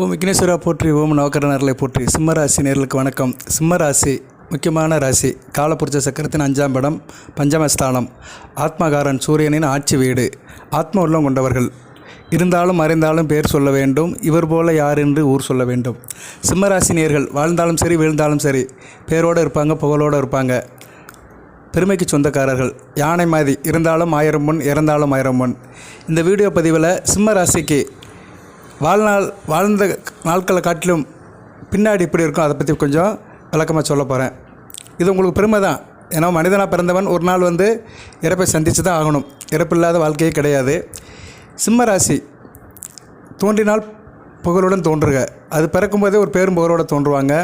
ஓம் விக்னேஸ்வரா போற்றி ஓம் நவக்கரனர்களை போற்றி. சிம்மராசி நேர்களுக்கு வணக்கம். சிம்மராசி முக்கியமான ராசி. காலப்புருஷ சக்கரத்தின் அஞ்சாம் படம் பஞ்சமஸ்தானம் ஆத்மகாரன் சூரியனின் ஆட்சி வீடு. ஆத்ம உள்ளம் கொண்டவர்கள். இருந்தாலும் மறைந்தாலும் பேர் சொல்ல வேண்டும். இவர் போல யார் என்று ஊர் சொல்ல வேண்டும். சிம்மராசி நேர்கள் வாழ்ந்தாலும் சரி வீழ்ந்தாலும் சரி பேரோடு இருப்பாங்க புகழோடு இருப்பாங்க. பெருமைக்கு சொந்தக்காரர்கள். யானை மாதிரி இருந்தாலும் ஆயிரம் முன் இறந்தாலும் ஆயிரம் முன். இந்த வீடியோ பதிவில் சிம்ம ராசிக்கு வாழ்நாள் வாழ்ந்த நாட்களை காட்டிலும் பின்னாடி இப்படி இருக்கும் அதை பற்றி கொஞ்சம் விளக்கமாக சொல்ல போகிறேன் இது உங்களுக்கு பெருமை தான். ஏன்னா மனிதனாக பிறந்தவன் ஒரு நாள் வந்து இறப்பை சந்தித்து தான் ஆகணும். இறப்பு இல்லாத வாழ்க்கையே கிடையாது. சிம்ம ராசி தோன்றினால் புகழுடன் தோன்றுக. அது பிறக்கும்போதே ஒரு பேரும் புகழோடு தோன்றுவாங்க.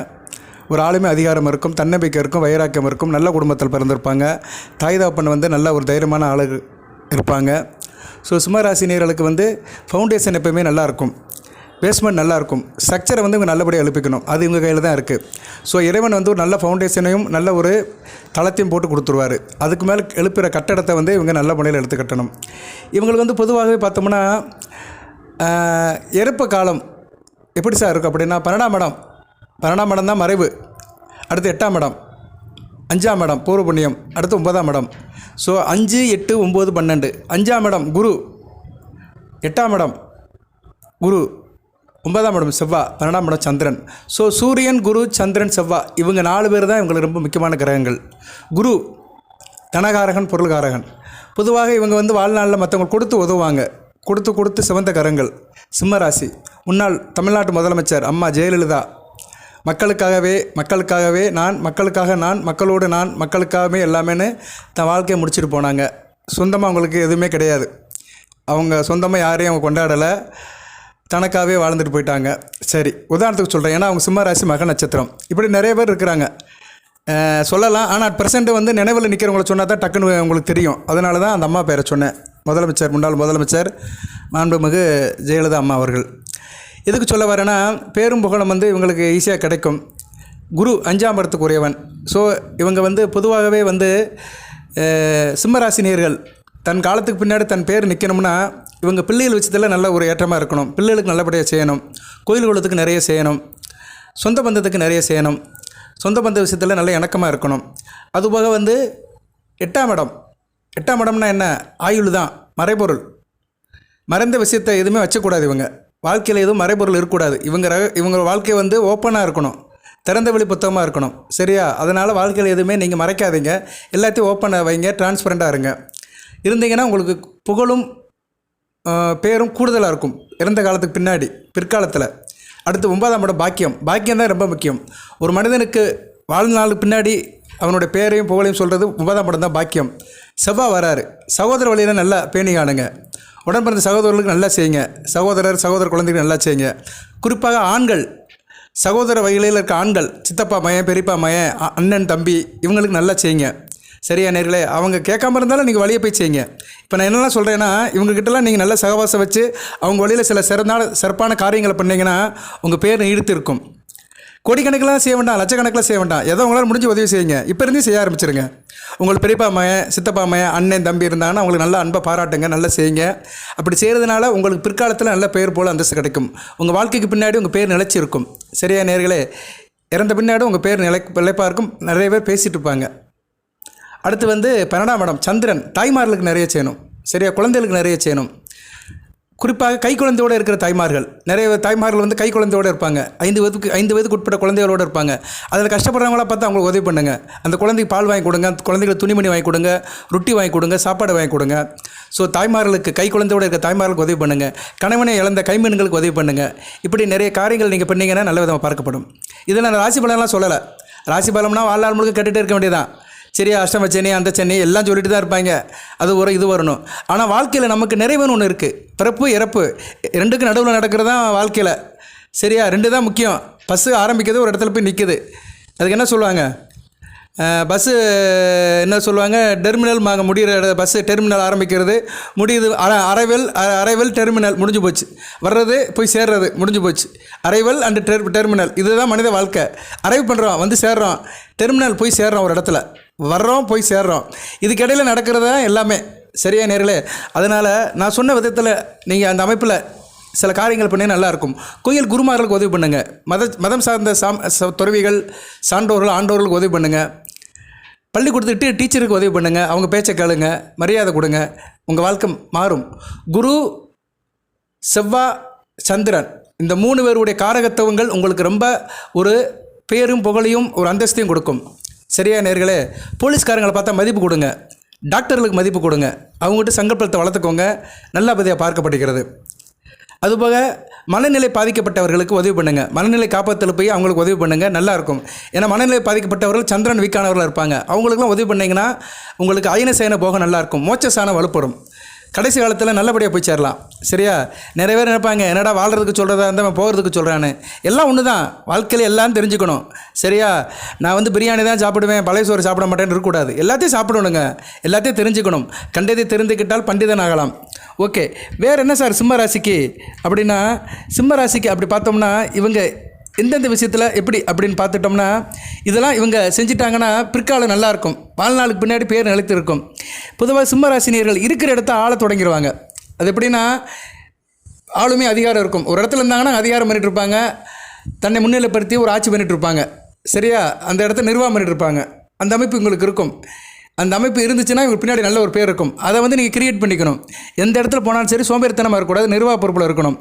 ஒரு ஆளுமை அதிகாரம் இருக்கும் தன்னம்பிக்கை இருக்கும் வைராக்கியம் இருக்கும் நல்ல குடும்பத்தில் பிறந்திருப்பாங்க. தாய் தாப்பன் வந்து நல்ல ஒரு தைரியமான ஆளு இருப்பாங்க. ஸோ சிம்மராசினியர்களுக்கு வந்து ஃபவுண்டேஷன் எப்போயுமே நல்லாயிருக்கும் பேஸ்மெண்ட் நல்லாயிருக்கும் ஸ்ட்ரக்சரை வந்து இவங்க நல்லபடியாக எழுப்பிக்கணும். அது இவங்க கையில் தான் இருக்குது ஸோ இறைவன் வந்து ஒரு நல்ல ஃபவுண்டேஷனையும் நல்ல ஒரு தளத்தையும் போட்டு கொடுத்துருவாரு. அதுக்கு மேலே எழுப்புகிற கட்டடத்தை வந்து இவங்க நல்ல முறையில் எடுத்து கட்டணும். இவங்களுக்கு வந்து பொதுவாகவே பார்த்தோம்னா இறப்பு காலம் எப்படி சார் இருக்கும் அப்படின்னா பன்னெண்டாம் இடம். பன்னெண்டாம் இடம் தான் மறைவு. அடுத்து எட்டாம் இடம். அஞ்சாம் இடம் பூர்வ புண்ணியம். அடுத்து ஒன்பதாம் இடம். ஸோ அஞ்சு எட்டு ஒம்பது பன்னெண்டு. அஞ்சாம் இடம் குரு. எட்டாம் இடம் குரு. ஒன்பதாம் இடம் செவ்வாய் பன்னெண்டாம் இடம் சந்திரன். ஸோ சூரியன் குரு சந்திரன் செவ்வாய் இவங்க நாலு பேர் தான் இவங்களுக்கு ரொம்ப முக்கியமான கிரகங்கள். குரு தனகாரகன் பொருள்காரகன். பொதுவாக இவங்க வந்து வாழ்நாளில் மற்றவங்க கொடுத்து உதவுவாங்க. கொடுத்து கொடுத்து சிவந்த கரங்கள் சிம்மராசி. முன்னாள் தமிழ்நாட்டு முதலமைச்சர் அம்மா ஜெயலலிதா. மக்களுக்காகவே மக்களுக்காகவே நான் மக்களுக்காக நான் மக்களோடு நான் மக்களுக்காகவே எல்லாமேன்னு தன் வாழ்க்கையை முடிச்சுட்டு போனாங்க. சொந்தமாக அவங்களுக்கு எதுவுமே கிடையாது. அவங்க சொந்தமாக யாரையும் அவங்க கொண்டாடலை. தனக்காகவே வாழ்ந்துட்டு போயிட்டாங்க. சரி உதாரணத்துக்கு சொல்கிறேன் ஏன்னா அவங்க சிம்மராசி மக நட்சத்திரம். இப்படி நிறைய பேர் இருக்கிறாங்க. சொல்லலாம். ஆனால் ப்ரெசென்ட் வந்து நினைவில் நிற்கிறவங்கள சொன்னால் தான் டக்குன்னு உங்களுக்கு தெரியும். அதனால தான் அந்த அம்மா பேரை சொன்னேன். முதலமைச்சர் முன்னாள் முதலமைச்சர் மாண்புமிகு ஜெயலலிதா அம்மா அவர்கள். எதுக்கு சொல்ல வரேன்னா பேரும் புகழும் வந்து இவங்களுக்கு ஈஸியாக கிடைக்கும். குரு அஞ்சாம் இடத்துக்கு உரியவன் ஸோ இவங்க வந்து பொதுவாகவே வந்து சிம்மராசினியர்கள் தன் காலத்துக்கு பின்னாடி தன் பேர் நிற்கணும்னா இவங்க பிள்ளைகள் விஷயத்தில் நல்ல ஒரு ஏற்றமாக இருக்கணும். பிள்ளைகளுக்கு நல்லபடியாக செய்யணும். கோயில் குலத்துக்கு நிறைய செய்யணும். சொந்த பந்தத்துக்கு நிறைய செய்யணும். சொந்த பந்த விஷயத்தில் நல்ல இணக்கமாக இருக்கணும். அதுபோக வந்து எட்டாம் இடம். எட்டாம் இடம்னா என்ன? ஆயுள் தான். மறைபொருள். மறைந்த விஷயத்தை எதுவுமே வச்சக்கூடாது இவங்க. வாழ்க்கையில் எதுவும் மறைபொருள் இருக்கக்கூடாது. இவங்க ரக இவங்க வாழ்க்கை வந்து ஓப்பனாக இருக்கணும். திறந்த வெளி புத்தகமாக இருக்கணும். சரியா? அதனால் வாழ்க்கையில் எதுவுமே நீங்கள் மறைக்காதீங்க. எல்லாத்தையும் ஓப்பனாக வைங்க டிரான்ஸ்பரண்ட்டாக இருங்க. இருந்தீங்கன்னா உங்களுக்கு புகழும் பேரும் கூடுதலாக இருக்கும். இறந்த காலத்துக்கு பின்னாடி பிற்காலத்தில். அடுத்து ஒன்பதாம் இடம் பாக்கியம். பாக்கியம் தான் ரொம்ப முக்கியம். ஒரு மனிதனுக்கு வாழ்நாளுக்கு பின்னாடி அவனுடைய பேரையும் புகழையும் சொல்கிறது ஒன்பதாம் படம் தான் பாக்கியம். செவ்வாய் வராரு. சகோதர வழியில் நல்லா பேணி காணுங்க. உடம்பிறந்த சகோதரர்களுக்கு நல்லா செய்யுங்க. சகோதரர் சகோதர குழந்தைகளுக்கு நல்லா செய்யுங்க. குறிப்பாக ஆண்கள். சகோதர வகையில் இருக்க ஆண்கள் சித்தப்பா மயன் பெரியப்பா மயன் அண்ணன் தம்பி இவங்களுக்கு நல்லா செய்யுங்க. சரியா நேர்களே அவங்க கேட்காம இருந்தாலும் நீங்கள் வழியை போய் செய்யுங்க. இப்போ நான் என்னெல்லாம் சொல்கிறேன்னா இவங்ககிட்டலாம் நீங்கள் நல்ல சகவாசம் வச்சு அவங்க வழியில் சில சிறந்தான சிறப்பான காரியங்களை பண்ணிங்கன்னா உங்கள் பேர் இழுத்து இருக்கும். கோடிக்கணக்கெலாம் செய்ய வேண்டாம் லட்சக்கணக்கில் செய்ய வேண்டாம். ஏதோ உங்களால் முடிஞ்சு உதவி செய்யுங்க. இப்போ இருந்தே செய்ய ஆரம்பிச்சிருங்க. உங்களுக்கு பெரியப்பா மயன் சித்தப்பா மயன் அண்ணன் தம்பி இருந்தாங்கன்னா அவங்களுக்கு நல்ல அன்பை பாராட்டுங்க நல்லா செய்யுங்க. அப்படி செய்கிறதுனால உங்களுக்கு பிற்காலத்தில் நல்ல பேர் போல் அந்தஸ்து கிடைக்கும். உங்கள் வாழ்க்கைக்கு பின்னாடி உங்கள் பேர் நிலைச்சி இருக்கும். சரியா நேர்களே இறந்த பின்னாடி உங்கள் பேர் நிலை நிலைப்பாக இருக்கும். நிறைய பேர் பேசிகிட்டு இருப்பாங்க. அடுத்து வந்து பன்னெண்டாம் மேடம் சந்திரன் தாய்மார்களுக்கு நிறைய செய்யணும். சரியா? குழந்தைகளுக்கு நிறைய செய்யணும். குறிப்பாக கை குழந்தையோடு இருக்கிற தாய்மார்கள். நிறைய தாய்மார்கள் வந்து கை குழந்தையோடு இருப்பாங்க. ஐந்து வயதுக்கு ஐந்து வயதுக்கு உட்பட்ட குழந்தைகளோடு இருப்பாங்க. அதில் கஷ்டப்படுறவங்கள பார்த்து அவங்களுக்கு உதவி பண்ணுங்க. அந்த குழந்தைக்கு பால் வாங்கி கொடுங்க அந்த குழந்தைகளுக்கு துணிமணி வாங்கி கொடுங்க ரொட்டி வாங்கி கொடுங்க சாப்பாடு வாங்கி கொடுங்க. ஸோ தாய்மார்களுக்கு கை குழந்தையோடு இருக்க தாய்மார்களுக்கு உதவி பண்ணுங்கள் கணவனை இழந்த கைமீன்களுக்கு உதவி பண்ணுங்கள் இப்படி நிறைய காரியங்கள் நீங்கள் பண்ணீங்கன்னா நல்ல விதமாக பார்க்கப்படும். இதில் நான் ராசி பலன்லாம் சொல்லலை. ராசி பலம்னா வாழ்நாள் முழுக்க கேட்டுகிட்டே இருக்க வேண்டியதான் சரியா அஷ்டம சென்னை அந்த சென்னை எல்லாம் சொல்லிட்டு தான் இருப்பாங்க. அது ஒரு இது வரணும். ஆனால் வாழ்க்கையில் நமக்கு நிறைவுன்னு ஒன்று இருக்குது பிறப்பு இறப்பு ரெண்டுக்கு நடுவில் நடக்கிறது தான் வாழ்க்கையில். சரியா ரெண்டு தான் முக்கியம். பஸ்ஸு ஆரம்பிக்கிறது ஒரு இடத்துல போய் நிற்குது அதுக்கு என்ன சொல்லுவாங்க? பஸ்ஸு என்ன சொல்லுவாங்க? டெர்மினல் மாங்க முடிகிற இட பஸ்ஸு டெர்மினல் ஆரம்பிக்கிறது. முடியுது. அரைவல் அ- அரைவல் டெர்மினல் முடிஞ்சு போச்சு. வர்றது போய் சேர்றது முடிஞ்சு போச்சு. அரைவல் அண்டு டெர் டெர்மினல் இதுதான் மனித வாழ்க்கை. அரைவ் பண்ணுறோம் வந்து சேர்றோம். டெர்மினல் போய் சேர்றோம் ஒரு இடத்துல. வர்றோம் போய் சேர்றோம். இதுக்கிடையில் நடக்கிறது தான் எல்லாமே சரியா நேரில். அதனால் நான் சொன்ன விதத்தில் நீங்கள் அந்த அமைப்பில் சில காரியங்கள் பண்ணி நல்லாயிருக்கும் கோயில் குருமார்களுக்கு உதவி பண்ணுங்கள் மத மதம் சார்ந்த சாம் துறவிகள் சான்றோர்கள் ஆண்டோர்களுக்கு உதவி பண்ணுங்கள் பள்ளிக்கூடத்துக்கு டீச்சருக்கு உதவி பண்ணுங்கள் அவங்க பேச்சை கேளுங்க. மரியாதை கொடுங்க. உங்கள் வாழ்க்கை மாறும். குரு செவ்வா சந்திரன் இந்த மூணு பேருடைய காரகத்துவங்கள் உங்களுக்கு ரொம்ப ஒரு பேரும் புகழையும் ஒரு அந்தஸ்தையும் கொடுக்கும். சரியா நேர்களே போலீஸ்காரங்களை பார்த்தா மதிப்பு கொடுங்க. டாக்டர்களுக்கு மதிப்பு கொடுங்க. அவங்ககிட்ட சங்கல்பத்தை வளர்த்துக்கோங்க. நல்லபடியாக பார்க்கப்படுகிறது. அதுபோக மனநிலை பாதிக்கப்பட்டவர்களுக்கு உதவி பண்ணுங்கள் மனநிலை காப்பத்தில் போய் அவங்களுக்கு உதவி பண்ணுங்கள் நல்லா இருக்கும். ஏன்னா மனநிலை பாதிக்கப்பட்டவர்கள் சந்திரன் வீக்கானவர்களாக இருப்பாங்க. அவங்களுக்குலாம் உதவி பண்ணிங்கன்னா உங்களுக்கு அயன சேன போக நல்லாயிருக்கும் மோச்சசான மோட்சசானம் வலுப்படும் கடைசி காலத்தில் நல்லபடியாக போய் சேரலாம். சரியா? நிறைய பேர் நினைப்பாங்க என்னடா வாழ்கிறதுக்கு சொல்கிறதா இருந்தால் போகிறதுக்கு சொல்கிறான்னு எல்லாம் ஒன்று தான் வாழ்க்கையில் எல்லாம் தெரிஞ்சுக்கணும். சரியா? நான் வந்து பிரியாணி தான் சாப்பிடுவேன் பழைய சோறு சாப்பிட மாட்டேன்னு இருக்கக்கூடாது. எல்லாத்தையும் சாப்பிடணுங்க. எல்லாத்தையும் தெரிஞ்சுக்கணும். கண்டதை தெரிந்துக்கிட்டால் பண்டிதன் ஆகலாம். ஓகே. வேறு என்ன சார்? சிம்ம ராசிக்கு? அப்படின்னா சிம்ம ராசிக்கு அப்படி பார்த்தோம்னா இவங்க எந்தெந்த விஷயத்தில் எப்படி அப்படின்னு பார்த்துட்டோம்னா இதெல்லாம் இவங்க செஞ்சிட்டாங்கன்னா பிற்காலம் நல்லாயிருக்கும். வாழ்நாளுக்கு பின்னாடி பேர் நிலைத்து இருக்கும் பொதுவாக சிம்மராசினியர்கள் இருக்கிற இடத்த ஆள தொடங்கிடுவாங்க அது எப்படின்னா ஆளுமே அதிகாரம் இருக்கும். ஒரு இடத்துல இருந்தாங்கன்னா அதிகாரம் பண்ணிட்டு இருப்பாங்க. தன்னை முன்னிலைப்படுத்தி ஒரு ஆட்சி பண்ணிட்டு இருப்பாங்க. சரியா? அந்த இடத்த நிர்வாகம் பண்ணிட்டு இருப்பாங்க. அந்த அமைப்பு உங்களுக்கு இருக்கும். அந்த அமைப்பு இருந்துச்சுன்னா இவங்க பின்னாடி நல்ல ஒரு பேர் இருக்கும். அதை வந்து நீங்கள் கிரியேட் பண்ணிக்கணும். எந்த இடத்துல போனாலும் சரி சோம்பேறித்தனமாக இருக்கக்கூடாது நிர்வாக பொறுப்பில் இருக்கணும்.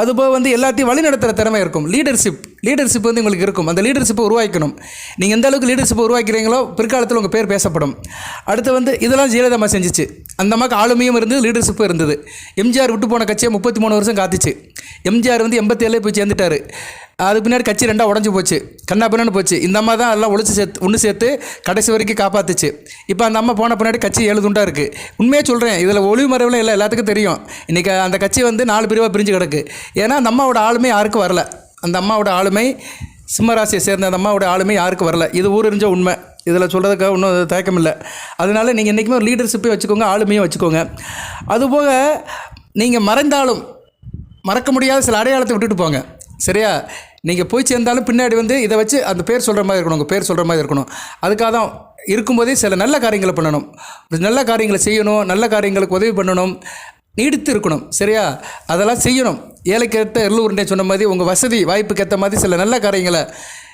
அதுபோக வந்து எல்லாத்தையும் வழிநடத்துகிற திறமை இருக்கும். லீடர்ஷிப் லீடர்ஷிப் வந்து உங்களுக்கு இருக்கும். அந்த லீடர்ஷிப்பை உருவாக்கணும். நீங்கள் எந்த அளவுக்கு லீடர்ஷிப்பை உருவாக்கிறீங்களோ பிற்காலத்தில் உங்கள் பேர் பேசப்படும். அடுத்து வந்து இதெல்லாம் ஜெயலலிதா செஞ்சுச்சு. அந்த அம்மாவுக்கு ஆளுமையும் இருந்தது லீடர்ஷிப்பும் இருந்தது. எம்ஜிஆர் விட்டு போன கட்சியை முப்பத்தி மூணு வருஷம் காத்துச்சு. எம்ஜிஆர் வந்து எண்பத்தி போய் சேர்ந்துட்டாரு. அது பின்னாடி கட்சி ரெண்டாக உடஞ்சி போச்சு. கண்ணா பின்னான்னு போச்சு. இந்த அம்மா தான் எல்லாம் ஒழிச்சு சேர்த்து ஒன்று சேர்த்து கடைசி வரைக்கும் காப்பாத்துச்சு. இப்போ அந்த அம்மா போன பின்னாடி கட்சி எழுதுண்டாக இருக்குது உண்மையாக சொல்கிறேன் இதில் ஒளிவு மறைவில் இல்லை எல்லாத்துக்கும் தெரியும். இன்றைக்கி அந்த கட்சி வந்து நாலு பிரிவாக பிரிஞ்சு கிடக்கு. ஏன்னா அந்த அம்மாவோட ஆளுமை யாருக்கும் வரல? அந்த அம்மாவோட ஆளுமை சிம்மராசியை சேர்ந்த அந்த அம்மாவோட ஆளுமை யாருக்கும் வரல? இது ஊரறிஞ்ச உண்மை. இதில் சொல்கிறதுக்காக ஒன்றும் தயக்கம் இல்லை அதனால நீங்கள் என்றைக்குமே ஒரு லீடர்ஷிப்பையும் வச்சுக்கோங்க ஆளுமையும் வச்சுக்கோங்க. அதுபோக நீங்கள் மறைந்தாலும் மறக்க முடியாத சில அடையாளத்தை விட்டுட்டு போங்க. சரியா? நீங்கள் போய் சேர்ந்தாலும் பின்னாடி வந்து இதை வச்சு அந்த பேர் சொல்கிற மாதிரி இருக்கணும் உங்கள் பேர் சொல்கிற மாதிரி இருக்கணும். அதுக்காக தான் இருக்கும்போதே சில நல்ல காரியங்களை பண்ணணும். நல்ல காரியங்களை செய்யணும் நல்ல காரியங்களுக்கு உதவி பண்ணணும். நீடித்து இருக்கணும் சரியா? அதெல்லாம் செய்யணும். ஏழைக்கேற்ற எல்லூருண்டே சொன்ன மாதிரி உங்கள் வசதி வாய்ப்புக்கு ஏற்ற மாதிரி சில நல்ல காரியங்களை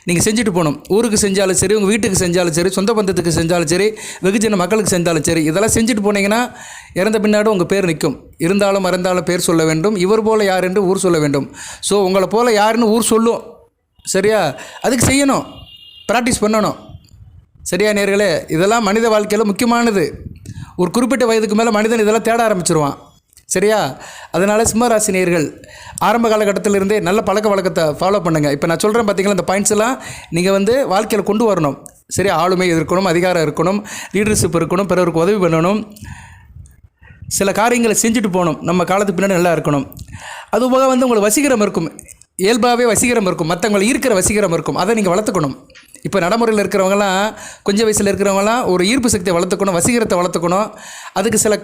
நீங்கள் செஞ்சுட்டு போகணும். ஊருக்கு செஞ்சாலும் சரி உங்கள் வீட்டுக்கு செஞ்சாலும் சரி சொந்த பந்தத்துக்கு செஞ்சாலும் சரி வெகுஜன மக்களுக்கு செஞ்சாலும் சரி இதெல்லாம் செஞ்சுட்டு போனீங்கன்னா இறந்த பின்னாடும் உங்கள் பேர் நிற்கும். இருந்தாலும் மறந்தாலும் பேர் சொல்ல வேண்டும். இவர் போல் யார் என்று ஊர் சொல்ல வேண்டும். ஸோ உங்களை போல் யாருன்னு ஊர் சொல்லும். சரியா? அதுக்கு செய்யணும். ப்ராக்டிஸ் பண்ணணும். சரியா நேர்களே? இதெல்லாம் மனித வாழ்க்கையில் முக்கியமானது. ஒரு குறிப்பிட்ட வயதுக்கு மேலே மனிதன் இதெல்லாம் தேட ஆரம்பிச்சிருவான். சரியா? அதனால் சிம்மராசி நேர்கள் ஆரம்ப காலகட்டத்திலிருந்தே நல்ல பழக்க வழக்கத்தை ஃபாலோ பண்ணுங்கள் இப்போ நான் சொல்கிறேன் பார்த்தீங்களா இந்த பாயிண்ட்ஸ் எல்லாம் நீங்கள் வந்து வாழ்க்கையில் கொண்டு வரணும். சரியா? ஆளுமை இருக்கணும் அதிகாரம் இருக்கணும் லீடர்ஷிப் இருக்கணும் பிறருக்கு உதவி பண்ணணும். சில காரியங்களை செஞ்சுட்டு போகணும். நம்ம காலத்துக்கு பின்னாடி நல்லா இருக்கணும். அதுபோக வந்து உங்களுக்கு வசீகரம் இருக்கும். இயல்பாகவே வசீகரம் இருக்கும். மற்றவங்களை ஈர்க்கிற வசீகரம் இருக்கும். அதை நீங்கள் வளர்த்துக்கணும். இப்போ நடைமுறையில் இருக்கிறவங்களாம் கொஞ்சம் வயசில் இருக்கிறவங்களாம் ஒரு ஈர்ப்பு சக்தியை வளர்த்துக்கணும் வசீகரத்தை வளர்த்துக்கணும். அதுக்கு சில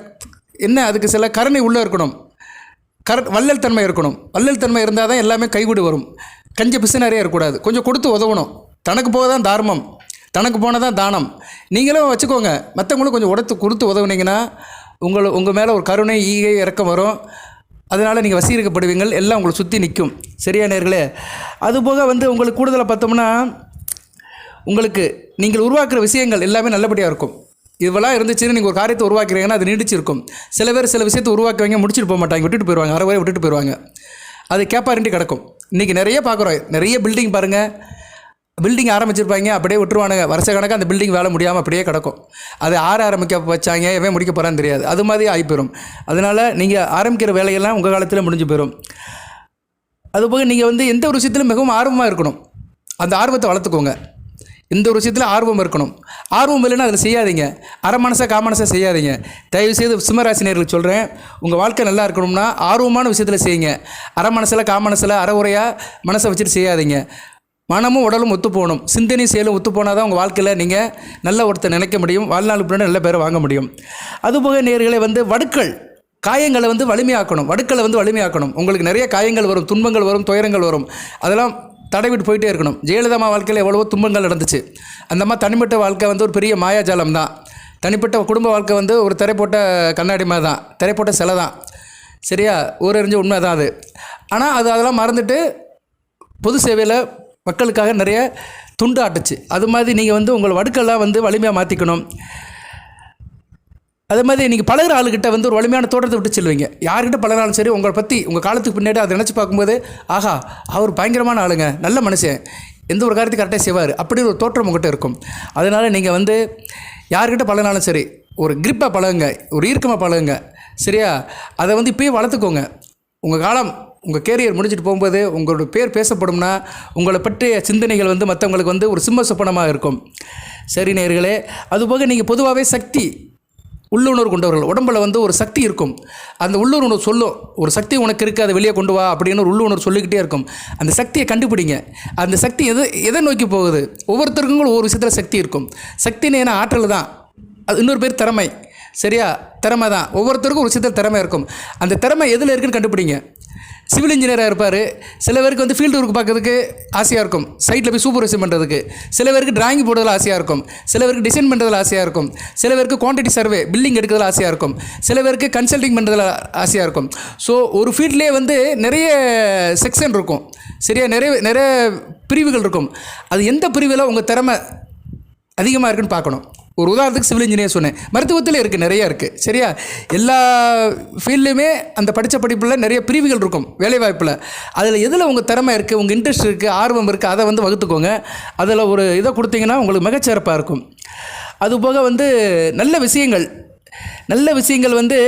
என்ன அதுக்கு சில கருணை உள்ளே இருக்கணும். கர வள்ளல் தன்மை இருக்கணும். வள்ளல் தன்மை இருந்தால் தான் எல்லாமே கைகூடி வரும். கஞ்ச பிசு நிறைய இருக்கக்கூடாது. கொஞ்சம் கொடுத்து உதவணும். தனக்கு போக தான் தார்மம். தனக்கு போனால் தான் தானம். நீங்களும் வச்சுக்கோங்க. மற்றவங்களும் கொஞ்சம் உடத்து கொடுத்து உதவுனீங்கன்னா உங்களை உங்கள் மேலே ஒரு கருணை ஈகை இறக்கம் வரும். அதனால் நீங்கள் வசீகரிக்கப்படுவீங்கள். எல்லாம் உங்களை சுற்றி நிற்கும். சரியா நேர்களே? அதுபோக வந்து உங்களுக்கு கூடுதலாக பார்த்தோம்னா உங்களுக்கு நீங்கள் உருவாக்குற விஷயங்கள் எல்லாமே நல்லபடியாக இருக்கும். இவெல்லாம் இருந்துச்சுன்னு நீங்கள் ஒரு காரியத்தை உருவாக்குறீங்கன்னா அது நீடிச்சிருக்கும். சில பேர் சில விஷயத்தை உருவாக்குவாங்க முடிச்சுட்டு போக மாட்டாங்க விட்டுட்டு போயிடுவாங்க அரை வரை விட்டுட்டு போயிடுவாங்க அது கேப்பாரண்டி கிடக்கும். இன்றைக்கி நிறைய பார்க்குறோம் நிறைய பில்டிங் பாருங்கள் பில்டிங் ஆரம்பிச்சிருப்பாங்க அப்படியே விட்டுருவானுங்க. வருஷ கணக்காக அந்த பில்டிங் வேலை முடியாமல் அப்படியே கிடக்கும். அது ஆற ஆரம்பிக்க வச்சாங்க எவன் முடிக்க போகிறான்னு தெரியாது. அது மாதிரி ஆகி போயிடும் அதனால் நீங்கள் ஆரம்பிக்கிற வேலையெல்லாம் உங்கள் காலத்தில் முடிஞ்சு போயிடும் அதுபோக நீங்கள் வந்து எந்த ஒரு விஷயத்திலும் மிகவும் ஆர்வமாக இருக்கணும். அந்த ஆர்வத்தை வளர்த்துக்கோங்க. இந்த ஒரு விஷயத்தில் ஆர்வம் இருக்கணும். ஆர்வம் இல்லைன்னா அதில் செய்யாதீங்க. அரை மனசை காமனசை செய்யாதீங்க. தயவுசெய்து சிம்மராசினியர்களுக்கு சொல்கிறேன் உங்கள் வாழ்க்கை நல்லா இருக்கணும்னா ஆர்வமான விஷயத்தில் செய்யுங்க. அரை மனசில் காமனசில் அரை உரையாக மனசை வச்சுட்டு செய்யாதீங்க. மனமும் உடலும் ஒத்து போகணும். சிந்தனையும் செயலும் ஒத்து போனால் தான் உங்கள் வாழ்க்கையில் நீங்கள் நல்ல ஒருத்தர் நினைக்க முடியும். வாழ்நாள் பின்னாடி நல்ல பேரை வாங்க முடியும். அதுபோக நேர்களை வந்து வடுக்கள் காயங்களை வந்து வலிமையாக்கணும். வடுக்களை வந்து வலிமையாக்கணும். உங்களுக்கு நிறைய காயங்கள் வரும் துன்பங்கள் வரும் துயரங்கள் வரும். அதெல்லாம் தடைவிட்டு போயிட்டே இருக்கணும். ஜெயலலிதா அம்மா வாழ்க்கையில் எவ்வளவோ துன்பங்கள் நடந்துச்சு. அந்த அம்மா தனிப்பட்ட வாழ்க்கை வந்து ஒரு பெரிய மாயாஜாலம் தான். தனிப்பட்ட குடும்ப வாழ்க்கை வந்து ஒரு திரைப்போட்ட கண்ணாடி மாதிரி தான். திரைப்போட்ட சிலை தான். சரியா? ஊரறிஞ்ச உண்மை தான் அது. ஆனால் அது அதெல்லாம் மறந்துட்டு பொது சேவையில் மக்களுக்காக நிறைய துண்டு ஆட்டுச்சு அது மாதிரி நீங்கள் வந்து உங்கள் வடுக்கெல்லாம் வந்து வலிமையாக மாற்றிக்கணும் அதே மாதிரி நீங்கள் பழகுற ஆளுகிட்ட வந்து ஒரு வலிமையான தோட்டத்தை விட்டு செல்வீங்க. யார்கிட்ட பழகிறாலும் சரி உங்களை பற்றி உங்கள் காலத்துக்கு பின்னாடி அதை நினச்சி பார்க்கும்போது ஆஹா அவர் பயங்கரமான ஆளுங்க நல்ல மனுஷன் எந்த ஒரு காரியத்தையும் கரெக்டாக செய்வார் அப்படி ஒரு தோற்றம் உங்கள்கிட்ட இருக்கும். அதனால் நீங்கள் வந்து யார்கிட்ட பழகினாலும் சரி ஒரு கிரிப்பாக பழகுங்க ஒரு ஈர்க்கமாக பழகுங்க சரியா? அதை வந்து இப்போயும் வளர்த்துக்கோங்க. உங்கள் காலம் உங்கள் கேரியர் முடிஞ்சிட்டு போகும்போது உங்களோட பேர் பேசப்படும்னா உங்களை பற்றிய சிந்தனைகள் வந்து மற்றவங்களுக்கு வந்து ஒரு சிம்ம சொப்பனமாக இருக்கும். சரி நேர்களே அதுபோக நீங்கள் பொதுவாகவே சக்தி உள்ளுணர்வு கொண்டவர்கள். உடம்புல வந்து ஒரு சக்தி இருக்கும். அந்த உள்ளுணர்வு சொல்லும். ஒரு சக்தி உனக்கு இருக்குது அதை வெளியே கொண்டு வா அப்படின்னு ஒரு உள்ளுணர்வு சொல்லிக்கிட்டே இருக்கும். அந்த சக்தியை கண்டுபிடிங்க. அந்த சக்தி எது எதை நோக்கி போகுது? ஒவ்வொருத்தருக்கும் ஒவ்வொரு விஷயத்தில் சக்தி இருக்கும். சக்தின்னு ஏன்னா ஆற்றல் தான். அது இன்னொரு பேர் திறமை. சரியா? திறமை தான். ஒவ்வொருத்தருக்கும் ஒரு விஷயத்தில் திறமை இருக்கும். அந்த திறமை எதில் இருக்குன்னு கண்டுபிடிங்க. சிவில் இன்ஜினியராக இருப்பார். சில பேருக்கு வந்து ஃபீல்டு ஒர்க் பார்க்குறதுக்கு ஆசையாக இருக்கும். சைட்டில் போய் சூப்பர்வைசன் பண்ணுறதுக்கு சில பேருக்கு டிராயிங் போடுறதுல ஆசையாக இருக்கும். சில பேருக்கு டிசைன் பண்ணுறதுல ஆசையாக இருக்கும். சில பேருக்கு குவான்டிட்டி சர்வே பில்லிங் எடுக்கிறதுல ஆசையாக இருக்கும். சில பேருக்கு கன்சல்டிங் பண்ணுறதுல ஆசையாக இருக்கும். ஸோ ஒரு ஃபீல்ட்லேயே வந்து நிறைய செக்ஷன் இருக்கும். சரியா? நிறைய நிறைய பிரிவுகள் இருக்கும். அது எந்த பிரிவில் உங்கள் திறமை அதிகமாக இருக்குன்னு பார்க்கணும். ஒரு உதாரணத்துக்கு சிவில் இன்ஜினியர் சொன்னேன். மருத்துவத்தில் இருக்குது நிறையா இருக்குது சரியா? எல்லா ஃபீல்ட்லையுமே அந்த படித்த படிப்பில் நிறைய பிரிவுகள் இருக்கும் வேலைவாய்ப்பில். அதில் எதில் உங்கள் திறமை இருக்குது உங்கள் இன்ட்ரெஸ்ட் இருக்குது ஆர்வம் இருக்குது அதை வந்து வகுத்துக்கோங்க. அதில் ஒரு இதை கொடுத்தீங்கன்னா உங்களுக்கு மிகச்சிறப்பாக இருக்கும். அதுபோக வந்து நல்ல விஷயங்கள். நல்ல விஷயங்கள் வந்து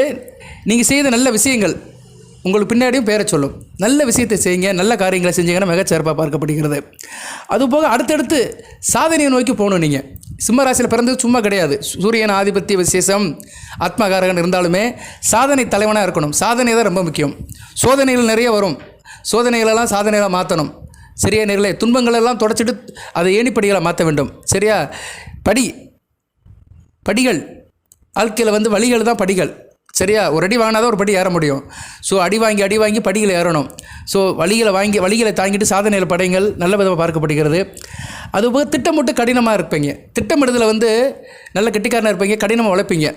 நீங்கள் செய்த நல்ல விஷயங்கள். உங்களுக்கு பின்னாடியும் பேரை சொல்லும். நல்ல விஷயத்தை செய்யுங்க நல்ல காரியங்களை செஞ்சீங்கன்னா மிகச்சிறப்பாக பார்க்கப்படுகிறது. அதுபோக அடுத்தடுத்து சாதனையை நோக்கி போகணும் நீங்கள் சிம்மராசியில் பிறந்தது சும்மா கிடையாது. சூரியன் ஆதிபத்திய விசேஷம் ஆத்மகாரகன் இருந்தாலுமே சாதனை தலைவனாக இருக்கணும். சாதனை தான் ரொம்ப முக்கியம். சோதனைகள் நிறைய வரும். சோதனைகளெல்லாம் சாதனைகளாக மாற்றணும் சரியா நேர்களே துன்பங்களெல்லாம் தொடச்சிட்டு அதை ஏணிப்படிகளை மாற்ற வேண்டும். சரியா? படி படிகள். வாழ்க்கையில் வந்து வழிகள் தான் படிகள். சரியா? ஒரு அடி வாங்கினா தான் ஒரு படி ஏற முடியும். ஸோ அடி வாங்கி அடி வாங்கி படிகளை ஏறணும். ஸோ வழிகளை வாங்கி வழிகளை தாங்கிட்டு சாதனையில் படைங்கள் நல்ல விதமாக பார்க்கப்படுகிறது. அதுபோக திட்டமிட்டு கடினமாக இருப்பீங்க. திட்டமிடுதலில் வந்து நல்ல கெட்டிக்காரனாக இருப்பீங்க கடினமாக உழைப்பீங்க.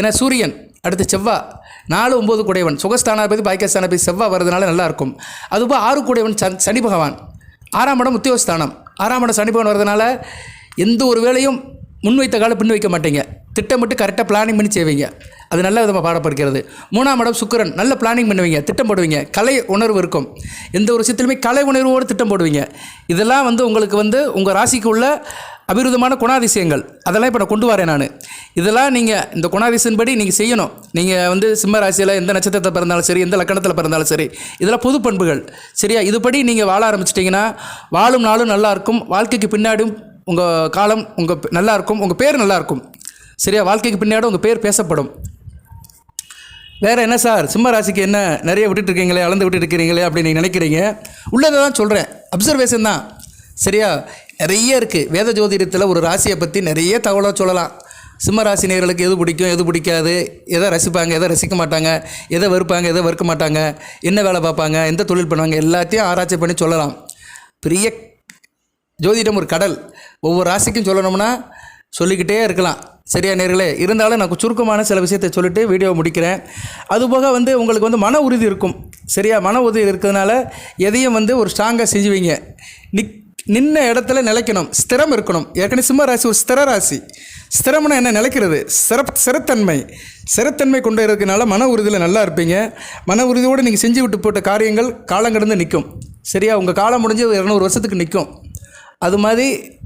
ஏன்னா சூரியன் அடுத்து செவ்வாய் நாலு ஒம்பது குடையவன் சுகஸ்தானாபதி பாக்கியஸ்தானாபதி செவ்வாய் வர்றதுனால நல்லாயிருக்கும் அதுபோக ஆறு குடையவன் சன் சனி பகவான். ஆறாம் இடம் உத்தியோகஸ்தானம். ஆறாம் இடம் சனி பகவான் வர்றதுனால எந்த ஒரு வேலையும் முன்வைத்த கால பின் வைக்க மாட்டீங்க. திட்டமிட்டு கரெக்டாக பிளானிங் பண்ணி செய்வீங்க. அது நல்ல விதமாக பாடப்படுகிறது. மூணாம் இடம் சுக்கரன். நல்ல பிளானிங் பண்ணுவீங்க. திட்டம் போடுவீங்க கலை உணர்வு இருக்கும். எந்த ஒரு விஷயத்துலையுமே கலை உணர்வோடு திட்டம் போடுவீங்க இதெல்லாம் வந்து உங்களுக்கு வந்து உங்கள் ராசிக்கு உள்ள அபிருதமான குணாதிசயங்கள். அதெல்லாம் இப்போ நான் கொண்டு வரேன் நான். இதெல்லாம் நீங்கள் இந்த குணாதிசயன்படி நீங்கள் செய்யணும். நீங்கள் வந்து சிம்ம ராசியில் எந்த நட்சத்திரத்தில் பிறந்தாலும் சரி எந்த லக்கணத்தில் பிறந்தாலும் சரி இதெல்லாம் பொது பண்புகள். சரியா? இதுபடி நீங்கள் வாழ ஆரம்பிச்சிட்டிங்கன்னா வாழும் நாளும் நல்லாயிருக்கும் வாழ்க்கைக்கு பின்னாடியும் உங்கள் காலம் உங்கள் நல்லாயிருக்கும் உங்கள் பேர் நல்லாயிருக்கும் சரியா? வாழ்க்கைக்கு பின்னாடி உங்கள் பேர் பேசப்படும். வேறு என்ன சார்? சிம்ம ராசிக்கு என்ன? நிறைய விட்டுட்டு இருக்கீங்களே அளந்து விட்டுட்டு இருக்கிறீங்களே அப்படின்னு நீங்கள் நினைக்கிறீங்க. உள்ளதை தான் சொல்கிறேன் அப்சர்வேஷன் தான். சரியா? நிறைய இருக்குது வேத ஜோதிடத்தில் ஒரு ராசியை பற்றி நிறைய தகவலாக சொல்லலாம். சிம்ம ராசி நேர்களுக்கு எது பிடிக்கும் எது பிடிக்காது? எதை ரசிப்பாங்க எதை ரசிக்க மாட்டாங்க? எதை வெறுப்பாங்க எதை வெறுக்க மாட்டாங்க? என்ன வேலை பார்ப்பாங்க? எந்த தொழில் பண்ணுவாங்க? எல்லாத்தையும் ஆராய்ச்சி பண்ணி சொல்லலாம். பெரிய ஜோதிடம் ஒரு கடல். ஒவ்வொரு ராசிக்கும் சொல்லணும்னா சொல்லிக்கிட்டே இருக்கலாம். சரியா நேர்களே? இருந்தாலும் நான் சுருக்கமான சில விஷயத்தை சொல்லிவிட்டு வீடியோ முடிக்கிறேன். அதுபோக வந்து உங்களுக்கு வந்து மன உறுதி இருக்கும். சரியா? மன உறுதி இருக்கிறதுனால எதையும் வந்து ஒரு ஸ்ட்ராங்காக செஞ்சுவீங்க. நிக் நின்ன இடத்துல நிலைக்கணும். ஸ்திரம் இருக்கணும். ஏற்கனவே சிம்ம ராசி ஒரு ஸ்திர ராசி. ஸ்திரம்னா என்ன? நிலைக்கிறது. சிறப் சிறத்தன்மை. சிறத்தன்மை கொண்டு இருக்கிறதுனால மன உறுதியில் நல்லா இருப்பீங்க. மன உறுதியோடு நீங்கள் செஞ்சு விட்டு போட்ட காரியங்கள் காலம் கடந்து நிற்கும். சரியா? உங்கள் காலம் முடிஞ்சு இரநூறு வருஷத்துக்கு நிற்கும். அது மாதிரி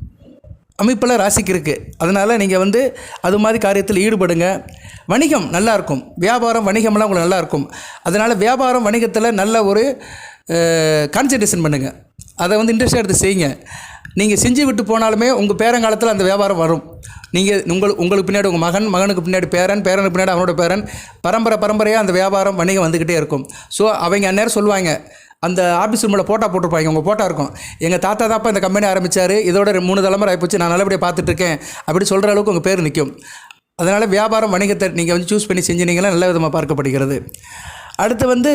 அமைப்பில் ராசிக்கு இருக்குது அதனால் நீங்கள் வந்து அது மாதிரி காரியத்தில் ஈடுபடுங்க. வணிகம் நல்லாயிருக்கும் வியாபாரம் வணிகம்லாம் உங்களுக்கு நல்லாயிருக்கும் அதனால் வியாபாரம் வணிகத்தில் நல்ல ஒரு கான்சன்ட்ரேஷன் பண்ணுங்கள் அதை வந்து இன்ட்ரெஸ்டாக எடுத்து செய்யுங்க. நீங்கள் செஞ்சு விட்டு போனாலுமே உங்கள் பேரங்காலத்தில் அந்த வியாபாரம் வரும். நீங்கள் உங்கள் உங்களுக்கு பின்னாடி உங்கள் மகன் மகனுக்கு பின்னாடி பேரன் பேரனுக்கு பின்னாடி அவனோட பேரன். பரம்பரை பரம்பரையாக அந்த வியாபாரம் வணிகம் வந்துக்கிட்டே இருக்கும். ஸோ அவங்க அந்நேரம் சொல்லுவாங்க அந்த ஆஃபீஸ் ரூமில் போட்டா போட்டிருப்பாங்க. உங்கள் போட்டா இருக்கும். எங்கள் தாத்தா தாப்பா இந்த கம்பெனி ஆரம்பித்தார் இதோட மூணு தலைமுறை ஆகிப்போச்சு நான் நல்லபடியாக பார்த்துட்ருக்கேன். அப்படி சொல்கிற அளவுக்கு உங்கள் பேர் நிற்கும் அதனால் வியாபாரம் வணிகத்தை நீங்கள் வந்து சூஸ் பண்ணி செஞ்சினீங்கன்னா நல்ல விதமாக பார்க்கப்படுகிறது. அடுத்து வந்து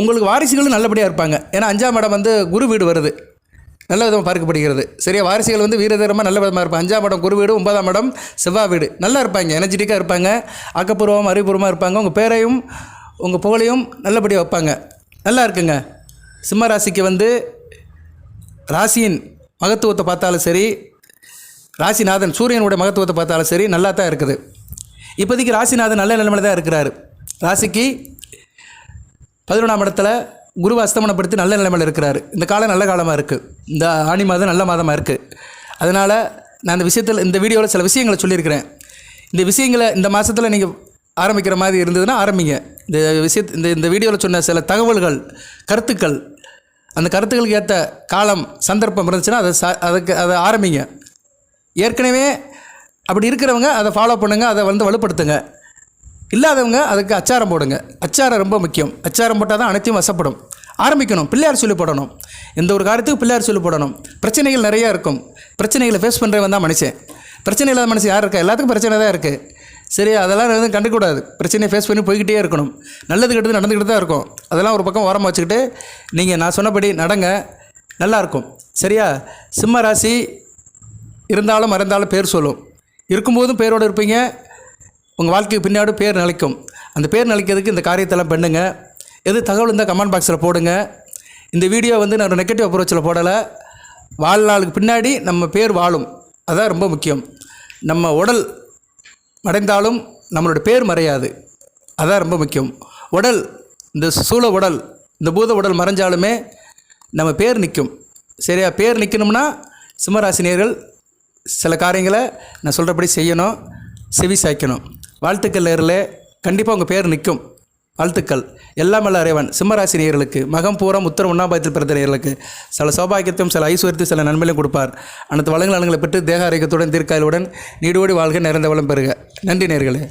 உங்களுக்கு வாரிசுகளும் நல்லபடியாக இருப்பாங்க. ஏன்னா அஞ்சாம் இடம் வந்து குரு வீடு வருது. நல்ல விதமாக பார்க்கப்படுகிறது. சரியா? வாரிசுகள் வந்து வீரதரமாக நல்ல விதமாக இருப்பாங்க. அஞ்சாம் இடம் குரு வீடு ஒன்பதாம் இடம் செவ்வாய் வீடு. நல்லா இருப்பாங்க. எனர்ஜெட்டிக்காக இருப்பாங்க. ஆக்கப்பூர்வம் அறிவுபூர்வமாக இருப்பாங்க. உங்கள் பேரையும் உங்கள் புகழையும் நல்லபடியாக வைப்பாங்க. நல்லா இருக்குங்க. சிம்ம ராசிக்கு வந்து ராசியின் மகத்துவத்தை பார்த்தாலும் சரி ராசிநாதன் சூரியனுடைய மகத்துவத்தை பார்த்தாலும் சரி நல்லா தான் இருக்குது. இப்போதைக்கு ராசிநாதன் நல்ல நிலைமையில் தான் இருக்கிறார். ராசிக்கு பதினொன்றாம் இடத்துல குருவை அஸ்தமனப்படுத்தி நல்ல நிலைமையில் இருக்கிறார். இந்த காலம் நல்ல காலமாக இருக்குது இந்த ஆணி மாதம் நல்ல மாதமாக இருக்குது அதனால் நான் இந்த விஷயத்தில் இந்த வீடியோவில் சில விஷயங்களை சொல்லியிருக்கிறேன். இந்த விஷயங்களை இந்த மாதத்தில் நீங்கள் ஆரம்பிக்கிற மாதிரி இருந்ததுன்னா ஆரம்பிங்க. இந்த விஷயத் இந்த இந்த வீடியோவில் சொன்ன சில தகவல்கள் கருத்துக்கள் அந்த கருத்துக்களுக்கு ஏற்ற காலம் சந்தர்ப்பம் இருந்துச்சுன்னா அதை ச அதுக்கு அதை ஆரம்பிங்க. ஏற்கனவே அப்படி இருக்கிறவங்க அதை ஃபாலோ பண்ணுங்கள் அதை வந்து வலுப்படுத்துங்க. இல்லாதவங்க அதுக்கு அச்சாரம் போடுங்க. அச்சாரம் ரொம்ப முக்கியம். அச்சாரம் போட்டால் தான் அனைத்தையும் வசப்படும். ஆரம்பிக்கணும். பிள்ளையார் சொல்லி போடணும். எந்த ஒரு காரியத்துக்கும் பிள்ளையார் சொல்லி போடணும். பிரச்சனைகள் நிறையா இருக்கும். பிரச்சனைகளை ஃபேஸ் பண்ணுறவன் தான் மனுஷன். பிரச்சனை இல்லாத மனுஷன் யார் இருக்கா? எல்லாத்துக்கும் பிரச்சனை தான் இருக்குது சரி அதெல்லாம் எதுவும் கண்டுக்கூடாது பிரச்சனையை ஃபேஸ் பண்ணி போய்கிட்டே இருக்கணும். நல்லது கெட்டது நடந்துக்கிட்டு தான் இருக்கும். அதெல்லாம் ஒரு பக்கம் ஓரமாக வச்சுக்கிட்டு நீங்கள் நான் சொன்னபடி நடங்க. நல்லாயிருக்கும் சரியா? சிம்ம ராசி இருந்தாலும் மறந்தாலும் பேர் சொல்லும். இருக்கும்போதும் பேரோடு இருப்பீங்க. உங்கள் வாழ்க்கைக்கு பின்னாடி பேர் நிலைக்கும். அந்த பேர் நிலைக்கிறதுக்கு இந்த காரியத்தெல்லாம் பண்ணுங்க. எது தகவல் இருந்தால் கமெண்ட் பாக்ஸில் போடுங்க. இந்த வீடியோ வந்து நான் நெகட்டிவ் அப்ரோச்சில் போடலை. வாழ்நாளுக்கு பின்னாடி நம்ம பேர் வாழும். அதுதான் ரொம்ப முக்கியம். நம்ம உடல் மறைந்தாலும் நம்மளோட பேர் மறையாது. அதான் ரொம்ப முக்கியம். உடல் இந்த சூழ உடல் இந்த பூத உடல் மறைஞ்சாலுமே நம்ம பேர் நிற்கும் சரியா? பேர் நிற்கணும்னா சிம்மராசினியர்கள் சில காரியங்களை நான் சொல்கிறபடி செய்யணும் செவி சாய்க்கணும். வாழ்த்துக்கள் நேரில். கண்டிப்பாக உங்கள் பேர் நிற்கும் வாழ்த்துக்கள். எல்லாம் வல்ல இறைவன். சிம்மராசி நேயர்களுக்கு மகம் பூரம் உத்தரம் உண்ணாபாயத்தில் பிறந்த நேயர்களுக்கு சில சௌபாகியத்தையும் சில ஐஸ்வர்யத்தையும் சில நன்மையிலும் கொடுப்பார். அனைத்து வளங்கள் நலங்களை பெற்று தேக ஆரோக்கியத்துடன் தீர்க்காயலுடன் நீடோடி வாழ்க நிறைந்த வளம் பெறுக. நன்றி நேர்களே